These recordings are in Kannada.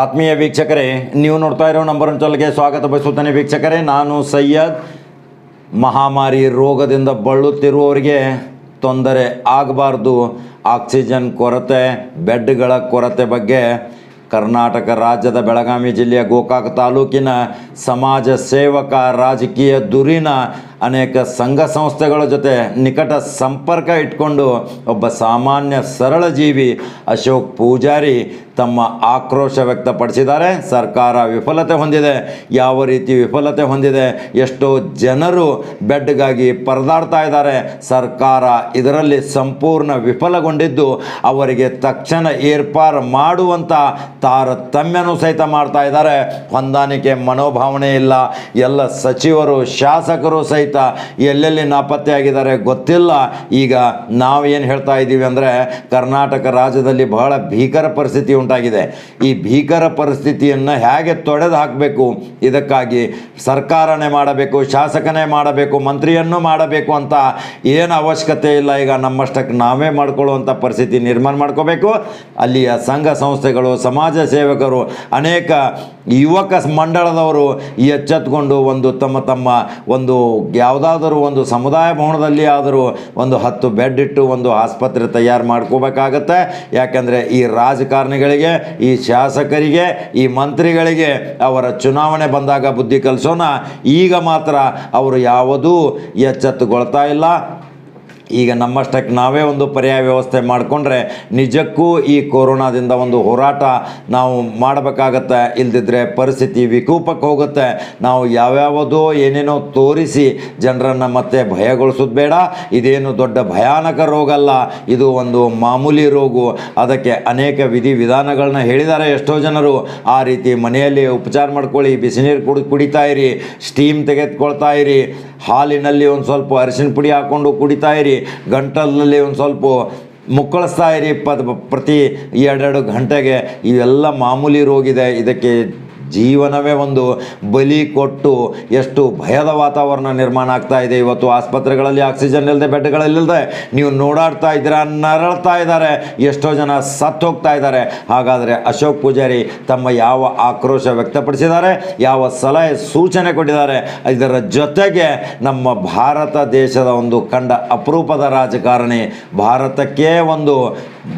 ಆತ್ಮೀಯ ವೀಕ್ಷಕರೇ, ನೀವು ನೋಡ್ತಾ ಇರೋ ನಂಬರ್ ಚಾನಲ್ಗೆ ಸ್ವಾಗತ ಬಯಸುತ್ತೇನೆ ವೀಕ್ಷಕರೇ. ನಾನು ಸಯ್ಯದ್ ಮಹಾಮಾರಿ ರೋಗದಿಂದ ಬಳಲುತ್ತಿರುವವರಿಗೆ ತೊಂದರೆ ಆಗಬಾರ್ದು. ಆಕ್ಸಿಜನ್ ಕೊರತೆ, ಬೆಡ್ಗಳ ಕೊರತೆ ಬಗ್ಗೆ ಕರ್ನಾಟಕ ರಾಜ್ಯದ ಬೆಳಗಾವಿ ಜಿಲ್ಲೆಯ ಗೋಕಾಕ ತಾಲೂಕಿನ ಸಮಾಜ ಸೇವಕ ರಾಜಕೀಯ ದುರಿನ ಅನೇಕ ಸಂಘ ಸಂಸ್ಥೆಗಳ ಜೊತೆ ನಿಕಟ ಸಂಪರ್ಕ ಇಟ್ಕೊಂಡು ಒಬ್ಬ ಸಾಮಾನ್ಯ ಸರಳ ಜೀವಿ ಅಶೋಕ್ ಪೂಜಾರಿ ತಮ್ಮ ಆಕ್ರೋಶ ವ್ಯಕ್ತಪಡಿಸಿದ್ದಾರೆ. ಸರ್ಕಾರ ವಿಫಲತೆ ಹೊಂದಿದೆ. ಯಾವ ರೀತಿ ವಿಫಲತೆ ಹೊಂದಿದೆ? ಎಷ್ಟೋ ಜನರು ಬೆಡ್ಗಾಗಿ ಪರದಾಡ್ತಾ ಇದ್ದಾರೆ. ಸರ್ಕಾರ ಇದರಲ್ಲಿ ಸಂಪೂರ್ಣ ವಿಫಲಗೊಂಡಿದ್ದು, ಅವರಿಗೆ ತಕ್ಷಣ ಏರ್ಪಾರು ಮಾಡುವಂಥ ತಾರತಮ್ಯನೂ ಸಹಿತ ಮಾಡ್ತಾ ಇದ್ದಾರೆ. ಹೊಂದಾಣಿಕೆ ಮನೋಭಾವನೆ ಇಲ್ಲ. ಎಲ್ಲ ಸಚಿವರು, ಶಾಸಕರು ಸಹಿತ ಎಲ್ಲೆಲ್ಲಿ ನಾಪತ್ತೆಯಾಗಿದ್ದಾರೆ ಗೊತ್ತಿಲ್ಲ. ಈಗ ನಾವು ಏನು ಹೇಳ್ತಾ ಇದ್ದೀವಿ ಅಂದರೆ, ಕರ್ನಾಟಕ ರಾಜ್ಯದಲ್ಲಿ ಬಹಳ ಭೀಕರ ಪರಿಸ್ಥಿತಿ ಉಂಟಾಗಿದೆ. ಈ ಭೀಕರ ಪರಿಸ್ಥಿತಿಯನ್ನು ಹೇಗೆ ತೊಡೆದು ಹಾಕಬೇಕು ಇದಕ್ಕಾಗಿ ಸರ್ಕಾರನೇ ಮಾಡಬೇಕು, ಶಾಸಕನೇ ಮಾಡಬೇಕು, ಮಂತ್ರಿಯನ್ನು ಮಾಡಬೇಕು ಅಂತ ಏನು ಅವಶ್ಯಕತೆ ಇಲ್ಲ. ಈಗ ನಮ್ಮಷ್ಟಕ್ಕೆ ನಾವೇ ಮಾಡ್ಕೊಳ್ಳುವಂಥ ಪರಿಸ್ಥಿತಿ ನಿರ್ಮಾಣ ಮಾಡ್ಕೋಬೇಕು. ಅಲ್ಲಿಯ ಸಂಘ ಸಂಸ್ಥೆಗಳು, ಸಮಾಜ ಸೇವಕರು, ಅನೇಕ ಯುವಕ ಮಂಡಳದವರು ಎಚ್ಚೆತ್ಕೊಂಡು ಒಂದು ತಮ್ಮ ತಮ್ಮ ಒಂದು ಯಾವುದಾದರೂ ಒಂದು ಸಮುದಾಯ ಭವನದಲ್ಲಿ ಆದರೂ ಒಂದು ಹತ್ತು ಬೆಡ್ ಇಟ್ಟು ಒಂದು ಆಸ್ಪತ್ರೆ ತಯಾರು ಮಾಡ್ಕೋಬೇಕಾಗತ್ತೆ. ಯಾಕಂದರೆ ಈ ರಾಜಕಾರಣಿಗಳಿಗೆ ಈ ಶಾಸಕರಿಗೆ, ಈ ಮಂತ್ರಿಗಳಿಗೆ ಅವರ ಚುನಾವಣೆ ಬಂದಾಗ ಬುದ್ಧಿ ಕಲಿಸೋಣ. ಈಗ ಮಾತ್ರ ಅವರು ಯಾವುದೂ ಎಚ್ಚೆತ್ತುಕೊಳ್ತಾ ಇಲ್ಲ. ಈಗ ನಮ್ಮಷ್ಟಕ್ಕೆ ನಾವೇ ಒಂದು ಪರ್ಯಾಯ ವ್ಯವಸ್ಥೆ ಮಾಡಿಕೊಂಡ್ರೆ ನಿಜಕ್ಕೂ ಈ ಕೊರೋನಾದಿಂದ ಒಂದು ಹೋರಾಟ ನಾವು ಮಾಡಬೇಕಾಗತ್ತೆ. ಇಲ್ದಿದ್ರೆ ಪರಿಸ್ಥಿತಿ ವಿಕೋಪಕ್ಕೆ ಹೋಗುತ್ತೆ. ನಾವು ಯಾವ್ಯಾವುದೋ ಏನೇನೋ ತೋರಿಸಿ ಜನರನ್ನು ಮತ್ತೆ ಭಯಗೊಳಿಸೋದು ಬೇಡ ಇದೇನು ದೊಡ್ಡ ಭಯಾನಕ ರೋಗ ಅಲ್ಲ ಇದು ಒಂದು ಮಾಮೂಲಿ ರೋಗು. ಅದಕ್ಕೆ ಅನೇಕ ವಿಧಿ ವಿಧಾನಗಳನ್ನ ಹೇಳಿದ್ದಾರೆ ಎಷ್ಟೋ ಜನರು. ಆ ರೀತಿ ಮನೆಯಲ್ಲಿ ಉಪಚಾರ ಮಾಡ್ಕೊಳ್ಳಿ ಬಿಸಿನೀರು ಕುಡಿ ಕುಡಿತಾ ಇರಿ, ಸ್ಟೀಮ್ ತೆಗೆದುಕೊಳ್ತಾ ಇರಿ, ಹಾಲಿನಲ್ಲಿ ಒಂದು ಸ್ವಲ್ಪ ಅರಿಶಿನ ಪುಡಿ ಹಾಕ್ಕೊಂಡು ಕುಡಿತಾ ಇರಿ ಗಂಟಲಲ್ಲಿ ಒಂದು ಸ್ವಲ್ಪ ಮುಕ್ಕಳಿಸ್ತಾ ಇರಿ ಪ್ರತಿ ಎರಡೆರಡು ಗಂಟೆಗೆ ಇವೆಲ್ಲ ಮಾಮೂಲಿ ರೋಗಿದೆ. ಇದಕ್ಕೆ ಜೀವನವೇ ಒಂದು ಬಲಿ ಕೊಟ್ಟು ಎಷ್ಟು ಭಯದ ವಾತಾವರಣ ನಿರ್ಮಾಣ ಆಗ್ತಾ ಇದೆ. ಇವತ್ತು ಆಸ್ಪತ್ರೆಗಳಲ್ಲಿ ಆಕ್ಸಿಜನ್ ಇಲ್ಲದೆ ಬೆಡ್ಗಳಲ್ಲಿಲ್ಲದೆ ನೀವು ನೋಡಾಡ್ತಾ ಇದ್ದೀರಾ, ನರಳ್ತಾ ಇದ್ದಾರೆ. ಎಷ್ಟೋ ಜನ ಸತ್ತು ಹೋಗ್ತಾ ಇದ್ದಾರೆ. ಹಾಗಾದರೆ ಅಶೋಕ್ ಪೂಜಾರಿ ತಮ್ಮ ಯಾವ ಆಕ್ರೋಶ ವ್ಯಕ್ತಪಡಿಸಿದ್ದಾರೆ, ಯಾವ ಸಲಹೆ, ಸೂಚನೆ ಕೊಟ್ಟಿದ್ದಾರೆ, ಇದರ ಜೊತೆಗೆ ನಮ್ಮ ಭಾರತ ದೇಶದ ಒಂದು ಕಂಡ ಅಪರೂಪದ ರಾಜಕಾರಣಿ, ಭಾರತಕ್ಕೆ ಒಂದು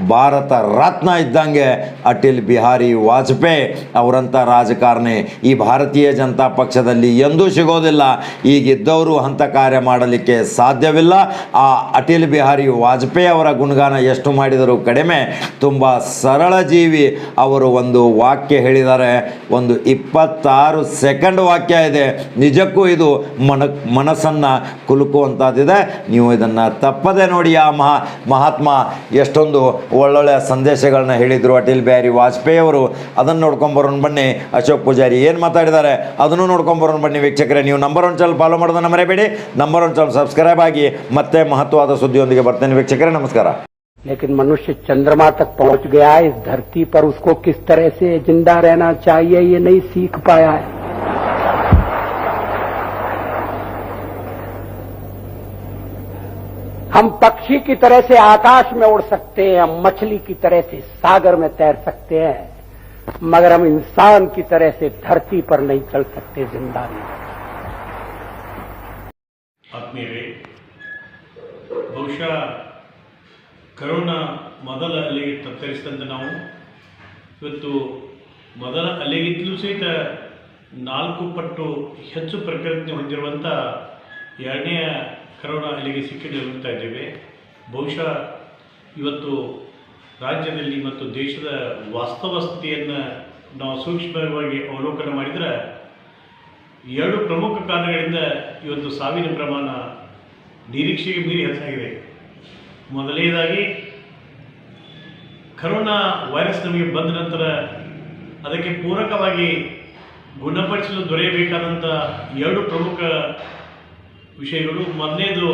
ಭಾರತ ರತ್ನ ಇದ್ದಂಗೆ ಅಟಲ್ ಬಿಹಾರಿ ವಾಜಪೇಯಿ ಅವರಂಥ ರಾಜಕಾರಣಿ. ಈ ಭಾರತೀಯ ಜನತಾ ಪಕ್ಷದಲ್ಲಿ ಎಂದೂ ಸಿಗೋದಿಲ್ಲ. ಈಗಿದ್ದವರು ಅಂಥ ಕಾರ್ಯ ಮಾಡಲಿಕ್ಕೆ ಸಾಧ್ಯವಿಲ್ಲ. ಆ ಅಟಲ್ ಬಿಹಾರಿ ವಾಜಪೇಯಿ ಅವರ ಗುಣಗಾನ ಎಷ್ಟು ಮಾಡಿದರೂ ಕಡಿಮೆ. ತುಂಬ ಸರಳ ಜೀವಿ ಅವರು ಒಂದು ವಾಕ್ಯ ಹೇಳಿದ್ದಾರೆ. ಒಂದು ಇಪ್ಪತ್ತಾರು ಸೆಕೆಂಡ್ ವಾಕ್ಯ ಇದೆ. ನಿಜಕ್ಕೂ ಇದು ಮನ ಮನಸ್ಸನ್ನು ಕುಲುಕುವಂಥದ್ದಿದೆ ನೀವು ಇದನ್ನು ತಪ್ಪದೆ ನೋಡಿ ಆ ಮಹಾ ಮಹಾತ್ಮ ಎಷ್ಟೊಂದು ಒಳ್ಳೊಳ್ಳೆ ಸಂದೇಶಗಳನ್ನ ಹೇಳಿದರು ಅಟಲ್ ಬಿಹಾರಿ ವಾಜಪೇಯಿ ಅವರು ಅದನ್ನು ನೋಡ್ಕೊಂಬರೋಣ ಬನ್ನಿ ಅಶೋಕ್ ಪೂಜಾರಿ ಏನು ಮಾತಾಡಿದ್ದಾರೆ ಅದನ್ನು ನೋಡ್ಕೊಂಬರೋಣ ಬನ್ನಿ ವೀಕ್ಷಕರೇ ನೀವು ನಂಬರ್ ಒನ್ ಚಾನಲ್ ಫಾಲೋ ಮಾಡೋದನ್ನ ಮರೆಯಬೇಡಿ ನಂಬರ್ ಒನ್ ಚಾನಲ್ ಸಬ್ಸ್ಕ್ರೈಬ್ ಆಗಿ ಮತ್ತೆ ಮಹತ್ವವಾದ ಸುದ್ದಿಯೊಂದಿಗೆ ಬರ್ತೇನೆ ವೀಕ್ಷಕರೇ ನಮಸ್ಕಾರ लेकिन मनुष्य चंद्रमा तक पहुंच गया है इस धरती पर उसको किस तरह से जिंदा रहना चाहिए ये नहीं सीख पाया है हम पक्षी की तरह से आकाश में उड़ सकते हैं हम मछली की तरह से सागर में तैर सकते हैं मगर हम इंसान की तरह से धरती पर नहीं चल सकते जिंदा नहीं ಆತ್ಮೀಯರೇ ಬಹುಶಃ ಕರೋನಾ ಮೊದಲ ಅಲೆಗೆ ತತ್ತರಿಸಿದಂತೆ ನಾವು ಇವತ್ತು ಮೊದಲ ಅಲೆಗಿಂತಲೂ ಸಹಿತ ನಾಲ್ಕು ಪಟ್ಟು ಹೆಚ್ಚು ಪ್ರಕೃತಿ ಹೊಂದಿರುವಂಥ ಎರಡನೆಯ ಕರೋನಾ ಅಲೆಗೆ ಹೋಗ್ತಾ ಇದ್ದೇವೆ. ಬಹುಶಃ ಇವತ್ತು ರಾಜ್ಯದಲ್ಲಿ ಮತ್ತು ದೇಶದ ವಾಸ್ತವ ಸ್ಥಿತಿಯನ್ನು ನಾವು ಸೂಕ್ಷ್ಮವಾಗಿ ಅವಲೋಕನ ಮಾಡಿದರೆ ಎರಡು ಪ್ರಮುಖ ಕಾರಣಗಳಿಂದ ಇವತ್ತು ಸಾವಿನ ಪ್ರಮಾಣ ನಿರೀಕ್ಷೆಗೆ ಮೀರಿ ಹೆಚ್ಚಾಗಿದೆ. ಮೊದಲನೇದಾಗಿ, ಕರೋನಾ ವೈರಸ್ ನಮಗೆ ಬಂದ ನಂತರ ಅದಕ್ಕೆ ಪೂರಕವಾಗಿ ಗುಣಪಡಿಸಲು ದೊರೆಯಬೇಕಾದಂಥ ಎರಡು ಪ್ರಮುಖ ವಿಷಯಗಳು. ಮೊದಲನೇದು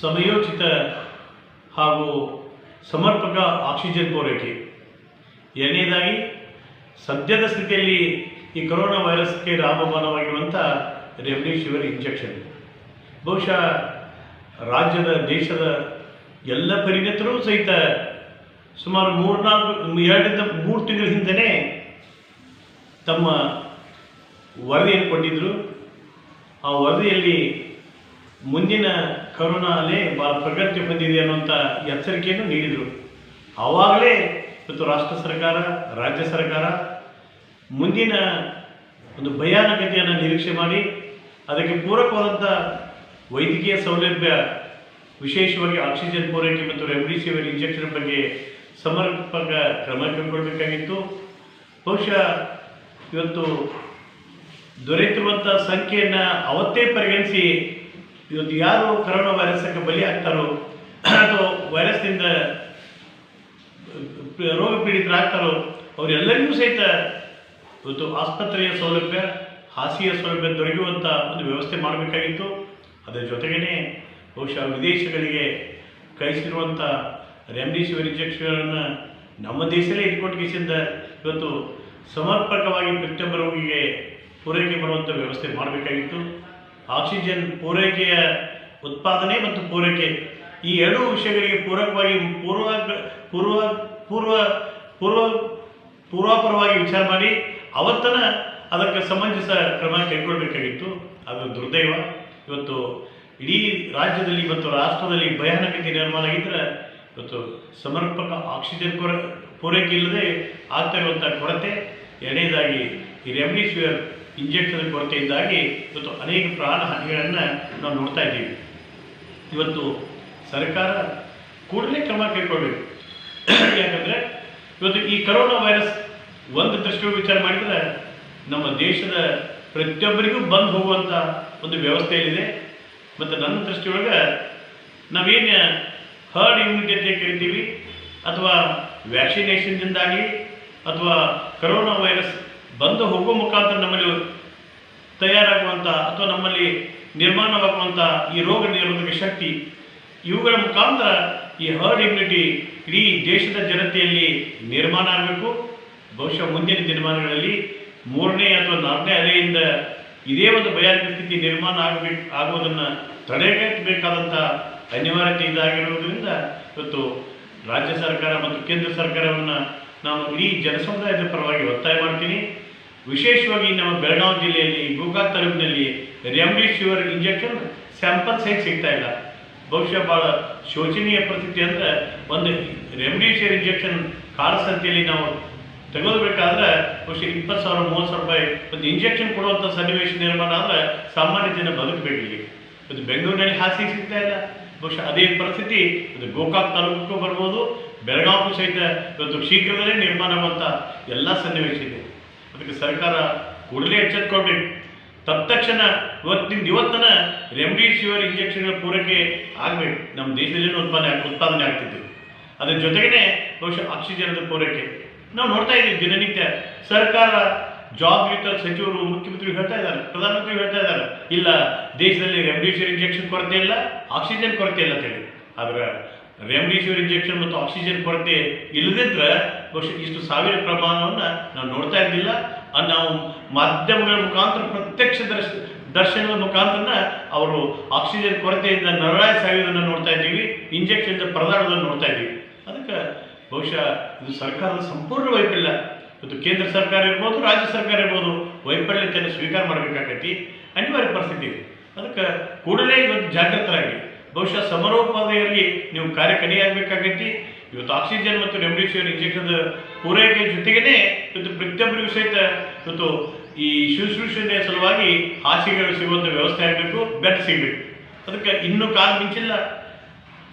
ಸಮಯೋಚಿತ ಹಾಗೂ ಸಮರ್ಪಕ ಆಕ್ಸಿಜನ್ ಪೂರೈಕೆ. ಎರಡನೇದಾಗಿ, ಸದ್ಯದ ಸ್ಥಿತಿಯಲ್ಲಿ ಈ ಕೊರೋನಾ ವೈರಸ್ಗೆ ರಾಮಮಾನವಾಗಿರುವಂಥ ರೆಮ್ಡಿಸಿವಿರ್ ಇಂಜೆಕ್ಷನ್. ಬಹುಶಃ ರಾಜ್ಯದ, ದೇಶದ ಎಲ್ಲ ಪರಿಣಿತರು ಸಹಿತ ಸುಮಾರು ಮೂರ್ನಾಲ್ಕು, ಎರಡರಿಂದ ಮೂರು ತಿಂಗಳ ಹಿಂದೆಯೇ ತಮ್ಮ ವರದಿಯನ್ನು ಕೊಟ್ಟಿದ್ದರು ಆ ವರದಿಯಲ್ಲಿ ಮುಂದಿನ ಕರುಣಾಲೇ ಭಾಳ ಪ್ರಗತಿ ಹೊಂದಿದೆ ಅನ್ನುವಂಥ ಎಚ್ಚರಿಕೆಯನ್ನು ನೀಡಿದರು. ಆವಾಗಲೇ ಇವತ್ತು ರಾಷ್ಟ್ರ ಸರ್ಕಾರ, ರಾಜ್ಯ ಸರ್ಕಾರ ಮುಂದಿನ ಒಂದು ಭಯಾನಕತೆಯನ್ನು ನಿರೀಕ್ಷೆ ಮಾಡಿ, ಅದಕ್ಕೆ ಪೂರಕವಾದಂಥ ವೈದ್ಯಕೀಯ ಸೌಲಭ್ಯ, ವಿಶೇಷವಾಗಿ ಆಕ್ಸಿಜನ್ ಪೂರೈಕೆ ಮತ್ತು ರೆಮ್ಡಿಸಿವಿರ್ ಇಂಜೆಕ್ಷನ್ ಬಗ್ಗೆ ಸಮರ್ಪಕ ಕ್ರಮ ಕೈಗೊಳ್ಳಬೇಕಾಗಿತ್ತು ಬಹುಶಃ ಇವತ್ತು ದೊರೆತಿರುವಂಥ ಸಂಖ್ಯೆಯನ್ನು ಅವತ್ತೇ ಪರಿಗಣಿಸಿ ಇವತ್ತು ಯಾರು ಕರೋನಾ ವೈರಸ್ಗೆ ಬಲಿ ಆಗ್ತಾರೋ ಅಥವಾ ವೈರಸ್ನಿಂದ ರೋಗ ಪೀಡಿತರಾಗ್ತಾರೋ ಅವರೆಲ್ಲರಿಗೂ ಸಹಿತ ಇವತ್ತು ಆಸ್ಪತ್ರೆಯ ಸೌಲಭ್ಯ ಹಾಸಿಯ ಸೌಲಭ್ಯ ದೊರೆಯುವಂಥ ಒಂದು ವ್ಯವಸ್ಥೆ ಮಾಡಬೇಕಾಗಿತ್ತು. ಅದರ ಜೊತೆಗೇ ಬಹುಶಃ ವಿದೇಶಗಳಿಗೆ ಕಳಿಸಿರುವಂಥ ರೆಮ್ಡಿಸಿವಿರ್ ಇಂಜೆಕ್ಷನ್ಗಳನ್ನು ನಮ್ಮ ದೇಶದಲ್ಲೇ ಇಟ್ಕೊಂಡು ಇವತ್ತು ಸಮರ್ಪಕವಾಗಿ ಪ್ರತಿಯೊಬ್ಬ ರೋಗಿಗೆ ಪೂರೈಕೆ ಬರುವಂಥ ವ್ಯವಸ್ಥೆ ಮಾಡಬೇಕಾಗಿತ್ತು. ಆಕ್ಸಿಜನ್ ಪೂರೈಕೆಯ ಉತ್ಪಾದನೆ ಮತ್ತು ಪೂರೈಕೆ ಈ ಎರಡೂ ವಿಷಯಗಳಿಗೆ ಪೂರಕವಾಗಿ ಪೂರ್ವ ಪೂರ್ವ ಪೂರ್ವ ಪೂರ್ವ ಪೂರ್ವಾಪರವಾಗಿ ವಿಚಾರ ಮಾಡಿ ಅವತ್ತನ ಅದಕ್ಕೆ ಸಂಬಂಧಿಸ ಕ್ರಮ ಕೈಗೊಳ್ಳಬೇಕಾಗಿತ್ತು. ಅದು ದುರ್ದೈವ. ಇವತ್ತು ಇಡೀ ರಾಜ್ಯದಲ್ಲಿ ಮತ್ತು ರಾಷ್ಟ್ರದಲ್ಲಿ ಭಯಾನಕತೆ ನಿರ್ಮಾಣ ಆಗಿದ್ದರೆ ಇವತ್ತು ಸಮರ್ಪಕ ಆಕ್ಸಿಜನ್ ಕೊರ ಪೂರೈಕೆ ಇಲ್ಲದೆ ಆಗ್ತಾ ಇರುವಂಥ ಕೊರತೆ. ಎರಡನೇದಾಗಿ ಈ ರೆಮ್ಡಿಸಿವಿರ್ ಇಂಜೆಕ್ಷನ್ ಕೊರತೆಯಿಂದಾಗಿ ಇವತ್ತು ಅನೇಕ ಪ್ರಾಣ ಹಾನಿಗಳನ್ನು ನಾವು ನೋಡ್ತಾ ಇದ್ದೀವಿ. ಇವತ್ತು ಸರ್ಕಾರ ಕೂಡಲೇ ಕ್ರಮ ಕೈಗೊಳ್ಬೇಕು. ಯಾಕಂದರೆ ಇವತ್ತು ಈ ಕರೋನಾ ವೈರಸ್ ಒಂದು ದೃಷ್ಟಿಯಲ್ಲಿ ವಿಚಾರ ಮಾಡಿದರೆ ನಮ್ಮ ದೇಶದ ಪ್ರತಿಯೊಬ್ಬರಿಗೂ ಬಂದು ಹೋಗುವಂಥ ಒಂದು ವ್ಯವಸ್ಥೆಯಲ್ಲಿದೆ. ಮತ್ತು ನನ್ನ ದೃಷ್ಟಿಯೊಳಗೆ ನಾವೇನು ಹರ್ಡ್ ಇಮ್ಯುನಿಟಿ ಅಂತ ಕರಿತೀವಿ, ಅಥವಾ ವ್ಯಾಕ್ಸಿನೇಷನ್ದಿಂದಾಗಲಿ ಅಥವಾ ಕರೋನಾ ವೈರಸ್ ಬಂದು ಹೋಗೋ ಮುಖಾಂತರ ನಮ್ಮಲ್ಲಿ ತಯಾರಾಗುವಂಥ ಅಥವಾ ನಮ್ಮಲ್ಲಿ ನಿರ್ಮಾಣವಾಗುವಂಥ ಈ ರೋಗ ನಿರೋಧಕ ಶಕ್ತಿ, ಇವುಗಳ ಮುಖಾಂತರ ಈ ಹರ್ಡ್ ಇಮ್ಯುನಿಟಿ ಇಡೀ ದೇಶದ ಜನತೆಯಲ್ಲಿ ನಿರ್ಮಾಣ ಆಗಬೇಕು. ಬಹುಶಃ ಮುಂದಿನ ದಿನಮಾನಗಳಲ್ಲಿ ಮೂರನೇ ಅಥವಾ ನಾಲ್ಕನೇ ಅಲೆಯಿಂದ ಇದೇ ಒಂದು ಭಯಾನಕ ಸ್ಥಿತಿ ನಿರ್ಮಾಣ ಆಗಬೇಕು, ಆಗುವುದನ್ನು ತಡೆಗಟ್ಟಬೇಕಾದಂಥ ಅನಿವಾರ್ಯತೆ ಇದಾಗಿರುವುದರಿಂದ ಇವತ್ತು ರಾಜ್ಯ ಸರ್ಕಾರ ಮತ್ತು ಕೇಂದ್ರ ಸರ್ಕಾರವನ್ನು ನಾವು ಇಡೀ ಜನಸಮುದಾಯದ ಪರವಾಗಿ ವಿಶೇಷವಾಗಿ ನಮ್ಮ ಬೆಳಗಾವಿ ಜಿಲ್ಲೆಯಲ್ಲಿ ಗೋಕಾಕ್ ತಾಲೂಕಿನಲ್ಲಿ ರೆಮ್ಡಿಸಿವಿರ್ ಇಂಜೆಕ್ಷನ್ ಸ್ಯಾಂಪಲ್ ಸಹಿತ ಸಿಗ್ತಾ ಇಲ್ಲ. ಬಹುಶಃ ಭಾಳ ಶೋಚನೀಯ ಪರಿಸ್ಥಿತಿ ಅಂದರೆ ಒಂದು ರೆಮ್ಡಿಸಿವಿರ್ ಇಂಜೆಕ್ಷನ್ ಕಾಳಸಂತೆಯಲ್ಲಿ ನಾವು ತಗೋದ್ಬೇಕಾದ್ರೆ ಬಹುಶಃ ಇಪ್ಪತ್ತು ಸಾವಿರ, ಮೂವತ್ತು ಸಾವಿರ ರೂಪಾಯಿ ಒಂದು ಇಂಜೆಕ್ಷನ್ ಕೊಡುವಂಥ ಸನ್ನಿವೇಶ ನಿರ್ಮಾಣ ಆದರೆ ಸಾಮಾನ್ಯ ಜನ ಬದುಕಬೇಕಿಲ್ಲಿ. ಇದು ಬೆಂಗಳೂರಿನಲ್ಲಿ ಹಾಸಿಗೆ ಸಿಗ್ತಾ ಇಲ್ಲ. ಬಹುಶಃ ಅದೇ ಪರಿಸ್ಥಿತಿ ಅದು ಗೋಕಾಕ್ ತಾಲೂಕು ಬರ್ಬೋದು ಬೆಳಗಾವಿ ಸಹಿತ ಇವತ್ತು ಶೀಘ್ರದಲ್ಲೇ ನಿರ್ಮಾಣ ಆಗುವಂಥ ಎಲ್ಲ ಸನ್ನಿವೇಶ ಇದೆ. ಅದಕ್ಕೆ ಸರ್ಕಾರ ಕೂಡಲೇ ಎಚ್ಚೆತ್ಕೊಳ್ಬೇಕು. ತತ್ಕ್ಷಣ ಇವತ್ತಿನ ಇವತ್ತನ ರೆಮ್ಡಿಸಿವಿರ್ ಇಂಜೆಕ್ಷನ್ಗಳ ಪೂರೈಕೆ ಆಗಬೇಕು. ನಮ್ಮ ದೇಶದಲ್ಲಿ ಉತ್ಪಾದನೆ ಉತ್ಪಾದನೆ ಆಗ್ತಿತ್ತು ಅದ್ರ ಜೊತೆಗೇ ಬಹುಶಃ ಆಕ್ಸಿಜನ್ದ ಪೂರೈಕೆ. ನಾವು ನೋಡ್ತಾ ಇದ್ದೀವಿ ದಿನನಿತ್ಯ ಸರ್ಕಾರ ಜಾಬ್ ಜವಾಬ್ದಾರಿಯುತ ಸಚಿವರು ಮುಖ್ಯಮಂತ್ರಿ ಹೇಳ್ತಾ ಇದ್ದಾರೆ, ಪ್ರಧಾನಮಂತ್ರಿ ಹೇಳ್ತಾ ಇದ್ದಾರೆ. ಇಲ್ಲ, ದೇಶದಲ್ಲಿ ರೆಮ್ಡಿಸಿವಿರ್ ಇಂಜೆಕ್ಷನ್ ಕೊರತೆ ಇಲ್ಲ ಆಕ್ಸಿಜನ್ ಕೊರತೆ ಇಲ್ಲ ಅಂತೇಳಿ ಆದ್ರೆ ರೆಮ್ಡಿಸಿವಿರ್ ಇಂಜೆಕ್ಷನ್ ಮತ್ತು ಆಕ್ಸಿಜನ್ ಕೊರತೆ ಇಲ್ಲದಿದ್ರೆ ಬಹುಶಃ ಇಷ್ಟು ಸಾವಿರ ಪ್ರಮಾಣವನ್ನು ನಾವು ನೋಡ್ತಾ ಇದ್ದಿಲ್ಲ ನಾವು ಮಾಧ್ಯಮಗಳ ಮುಖಾಂತರ, ಪ್ರತ್ಯಕ್ಷ ದರ್ಶ ದರ್ಶನದ ಮುಖಾಂತರ ಅವರು ಆಕ್ಸಿಜನ್ ಕೊರತೆಯಿಂದ ನರಳಾಯ ಸಾಯುವುದನ್ನು ನೋಡ್ತಾ ಇದ್ದೀವಿ. ಇಂಜೆಕ್ಷನ್ ಪರದಾಡೋದನ್ನು ನೋಡ್ತಾ ಇದ್ದೀವಿ. ಅದಕ್ಕೆ ಬಹುಶಃ ಇದು ಸರ್ಕಾರದ ಸಂಪೂರ್ಣ ವೈಫಲ್ಯ. ಇವತ್ತು ಕೇಂದ್ರ ಸರ್ಕಾರ ಇರ್ಬೋದು, ರಾಜ್ಯ ಸರ್ಕಾರ ಇರ್ಬೋದು, ವೈಫಲ್ಯತೆಯನ್ನು ಸ್ವೀಕಾರ ಮಾಡಬೇಕಾಗೈತಿ. ಅನಿವಾರ್ಯ ಪರಿಸ್ಥಿತಿ ಇದೆ. ಅದಕ್ಕೆ ಕೂಡಲೇ ಇವತ್ತು ಜಾಗೃತರಾಗಿ ಬಹುಶಃ ಸಮರೋಪಾದಿಯಲ್ಲಿ ನೀವು ಕಾರ್ಯಕನಿಯಾಗಬೇಕಾಗೈತಿ ಇವತ್ತು ಆಕ್ಸಿಜನ್ ಮತ್ತು ರೆಮ್ಡಿಸಿವಿರ್ ಇಂಜೆಕ್ಷನ್ ಪೂರೈಕೆ ಜೊತೆಗೇನೆ ಇವತ್ತು ಪ್ರತಿಯೊಬ್ಬರಿಗೂ ಸಹಿತ ಇವತ್ತು ಈ ಶುಶ್ರೂಷಣೆಯ ಸಲುವಾಗಿ ಹಾಸಿಗೆಗಳು ಸಿಗುವಂಥ ವ್ಯವಸ್ಥೆ ಆಗಬೇಕು, ಬೆಡ್ ಸಿಗಬೇಕು. ಅದಕ್ಕೆ ಇನ್ನೂ ಕಾಲ ಮಿಂಚಿಲ್ಲ.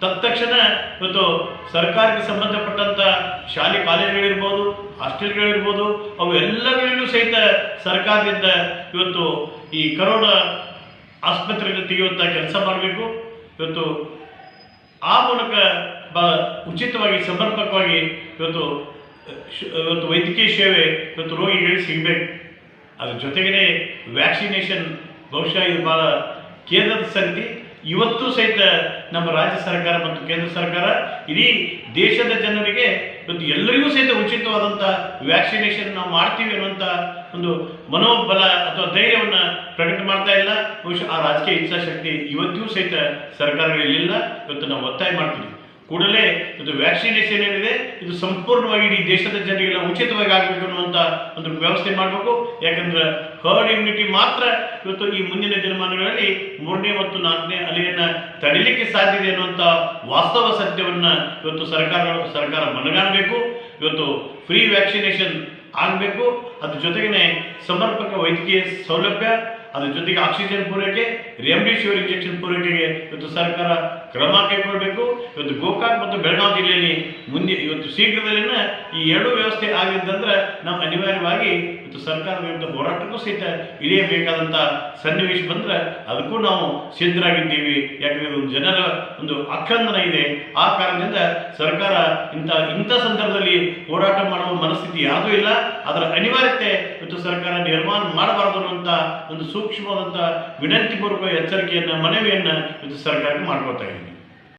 ತತ್ಕ್ಷಣ ಇವತ್ತು ಸರ್ಕಾರಕ್ಕೆ ಸಂಬಂಧಪಟ್ಟಂಥ ಶಾಲೆ ಕಾಲೇಜುಗಳಿರ್ಬೋದು, ಹಾಸ್ಟೆಲ್ಗಳಿರ್ಬೋದು, ಅವು ಎಲ್ಲಗಳಿಗೂ ಸಹಿತ ಸರ್ಕಾರದಿಂದ ಇವತ್ತು ಈ ಕರೋನಾ ಆಸ್ಪತ್ರೆಯಿಂದ ತೆಗೆಯುವಂಥ ಕೆಲಸ ಮಾಡಬೇಕು. ಇವತ್ತು ಆ ಮೂಲಕ ಬ ಉಚಿತವಾಗಿ, ಸಮರ್ಪಕವಾಗಿ ಇವತ್ತು ಇವತ್ತು ವೈದ್ಯಕೀಯ ಸೇವೆ, ಇವತ್ತು ರೋಗಿಗಳಿಗೆ ಸಿಗಬೇಕು. ಅದ್ರ ಜೊತೆಗೇ ವ್ಯಾಕ್ಸಿನೇಷನ್ ಬಹುಶಃ ಇದು ಭಾಳ ಕೇಂದ್ರದ ಸಂಗತಿ. ಇವತ್ತು ಸಹಿತ ನಮ್ಮ ರಾಜ್ಯ ಸರ್ಕಾರ ಮತ್ತು ಕೇಂದ್ರ ಸರ್ಕಾರ ಇಡೀ ದೇಶದ ಜನರಿಗೆ ಇವತ್ತು ಎಲ್ಲರಿಗೂ ಸಹಿತ ಉಚಿತವಾದಂಥ ವ್ಯಾಕ್ಸಿನೇಷನ್ ನಾವು ಮಾಡ್ತೀವಿ ಅನ್ನುವಂಥ ಒಂದು ಮನೋಬಲ ಅಥವಾ ಧೈರ್ಯವನ್ನು ಪ್ರಕಟ ಮಾಡ್ತಾ ಇಲ್ಲ. ಬಹುಶಃ ಆ ರಾಜಕೀಯ ಇಚ್ಛಾಶಕ್ತಿ ಇವತ್ತಿಗೂ ಸಹಿತ ಸರ್ಕಾರಗಳಿಲ್ಲ ಇವತ್ತು ನಾವು ಒತ್ತಾಯ ಮಾಡ್ತೀವಿ. ಕೂಡಲೇ ಇದು ವ್ಯಾಕ್ಸಿನೇಷನ್ ಏನಿದೆ, ಇದು ಸಂಪೂರ್ಣವಾಗಿ ಇಡೀ ದೇಶದ ಜನರಿಗೆಲ್ಲ ಉಚಿತವಾಗಿ ಆಗಬೇಕು ಅನ್ನುವಂಥ ಒಂದು ವ್ಯವಸ್ಥೆ ಮಾಡಬೇಕು. ಯಾಕಂದ್ರೆ ಹರ್ಡ್ ಇಮ್ಯುನಿಟಿ ಮಾತ್ರ ಇವತ್ತು ಈ ಮುಂದಿನ ದಿನಮಾನಗಳಲ್ಲಿ ಮೂರನೇ ಮತ್ತು ನಾಲ್ಕನೇ ಅಲೆಯನ್ನ ತಡಿಲಿಕ್ಕೆ ಸಾಧ್ಯ ಇದೆ ಅನ್ನುವಂಥ ವಾಸ್ತವ ಸತ್ಯವನ್ನ ಇವತ್ತು ಸರ್ಕಾರ ಸರ್ಕಾರ ಮನಗಾಣಬೇಕು. ಇವತ್ತು ಫ್ರೀ ವ್ಯಾಕ್ಸಿನೇಷನ್ ಆಗಬೇಕು. ಅದ್ರ ಜೊತೆಗೇನೆ ಸಮರ್ಪಕ ವೈದ್ಯಕೀಯ ಸೌಲಭ್ಯ, ಅದ್ರ ಜೊತೆಗೆ ಆಕ್ಸಿಜನ್ ಪೂರೈಕೆ ರೆಮ್ಡಿಸಿವಿರ್ ಇಂಜೆಕ್ಷನ್ ಪೂರೈಕೆಗೆ ಇವತ್ತು ಸರ್ಕಾರ ಕ್ರಮ ಕೈಗೊಳ್ಳಬೇಕು ಇವತ್ತು ಗೋಕಾಕ್ ಮತ್ತು ಬೆಳಗಾವಿ ಜಿಲ್ಲೆಯಲ್ಲಿ ಮುಂದೆ ಇವತ್ತು ಶೀಘ್ರದಲ್ಲಿನ ಈ ಎರಡೂ ವ್ಯವಸ್ಥೆ ಆಗಿದ್ದಂದ್ರೆ ನಾವು ಅನಿವಾರ್ಯವಾಗಿ ಇವತ್ತು ಸರ್ಕಾರ ವಿರುದ್ಧ ಹೋರಾಟಕ್ಕೂ ಸಹಿತ ಇಳಿಯಬೇಕಾದಂಥ ಸನ್ನಿವೇಶ ಬಂದ್ರೆ ಅದಕ್ಕೂ ನಾವು ಸಿದ್ಧರಾಗಿದ್ದೀವಿ. ಯಾಕಂದ್ರೆ ಒಂದು ಜನರ ಒಂದು ಆಕ್ರಂದನ ಇದೆ. ಆ ಕಾರಣದಿಂದ ಸರ್ಕಾರ ಇಂಥ ಇಂಥ ಸಂದರ್ಭದಲ್ಲಿ ಹೋರಾಟ ಮಾಡುವ ಮನಸ್ಥಿತಿ ಯಾವುದೂ ಇಲ್ಲ. ಅದರ ಅನಿವಾರ್ಯತೆ ಇವತ್ತು ಸರ್ಕಾರ ನಿರ್ಮಾಣ ಮಾಡಬಾರದು ಅನ್ನುವಂಥ ಒಂದು ಸೂಕ್ಷ್ಮವಾದಂಥ ವಿನಂತಿಪೂರ್ವಕ ಎಚ್ಚರಿಕೆಯನ್ನು, ಮನವಿಯನ್ನು ಇವತ್ತು ಸರ್ಕಾರಕ್ಕೆ ಮಾಡ್ಕೊತಾ ಇದ್ದೀನಿ